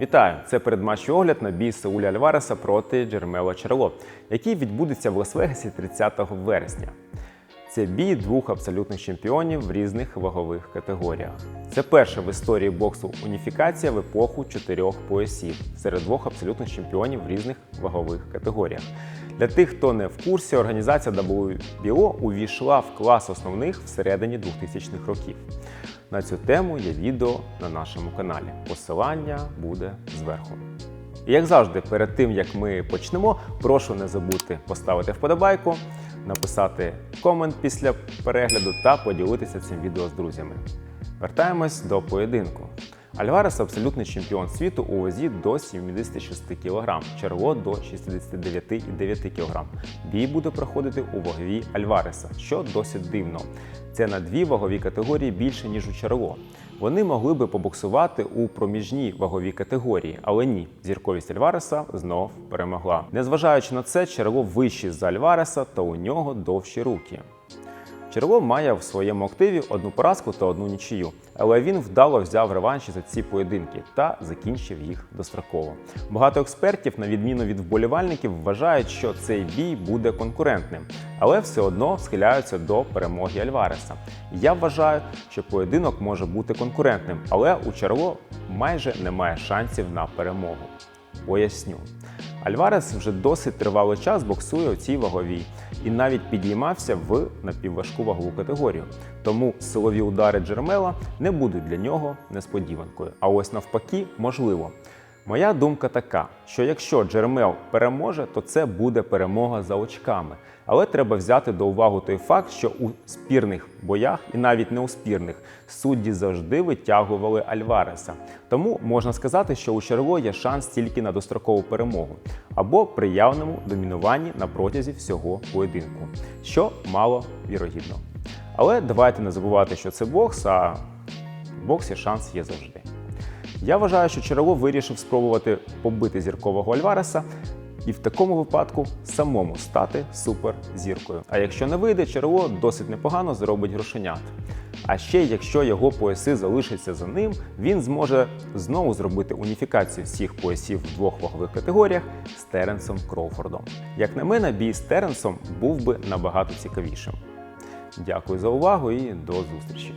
Вітаю! Це передматчий огляд на бій Сауля Альвареса проти Джермела Чарло, який відбудеться в Лас-Вегасі 30 вересня. Це бій двох абсолютних чемпіонів в різних вагових категоріях. Це перша в історії боксу уніфікація в епоху чотирьох поясів серед двох абсолютних чемпіонів в різних вагових категоріях. Для тих, хто не в курсі, організація WBO увійшла в клас основних всередині 2000-х років. На цю тему є відео на нашому каналі. Посилання буде зверху. І як завжди, перед тим як ми почнемо, прошу не забути поставити вподобайку, написати комент після перегляду та поділитися цим відео з друзями. Вертаємось до поєдинку. Альварес абсолютний чемпіон світу у вазі до 76 кг, Чарло до 69,9 кг. Бій буде проходити у ваговій Альвареса, що досить дивно. Це на дві вагові категорії більше, ніж у Чарло. Вони могли би побоксувати у проміжній ваговій категорії, але ні, зірковість Альвареса знов перемогла. Незважаючи на це, Чарло вищий за Альвареса, та у нього довші руки. Черло має в своєму активі одну поразку та одну нічию, але він вдало взяв реванші за ці поєдинки та закінчив їх достроково. Багато експертів, на відміну від вболівальників, вважають, що цей бій буде конкурентним, але все одно схиляються до перемоги Альвареса. Я вважаю, що поєдинок може бути конкурентним, але у Чарло майже немає шансів на перемогу. Поясню. Альварес вже досить тривалий час боксує у цій ваговій і навіть підіймався в напівважку вагову категорію. Тому силові удари Джермела не будуть для нього несподіванкою. А ось навпаки, можливо. Моя думка така, що якщо Джермел переможе, то це буде перемога за очками. Але треба взяти до уваги той факт, що у спірних боях і навіть не у спірних судді завжди витягували Альвареса. Тому можна сказати, що у Черво є шанс тільки на дострокову перемогу або при явному домінуванні на протязі всього поєдинку, що мало вірогідно. Але давайте не забувати, що це бокс, а в боксі шанс є завжди. Я вважаю, що Чарало вирішив спробувати побити зіркового Альвареса і в такому випадку самому стати суперзіркою. А якщо не вийде, Чарало досить непогано заробить грошенят. А ще, якщо його пояси залишаться за ним, він зможе знову зробити уніфікацію всіх поясів в двох вагових категоріях з Теренсом Кроуфордом. Як на мене, бій з Теренсом був би набагато цікавішим. Дякую за увагу і до зустрічі!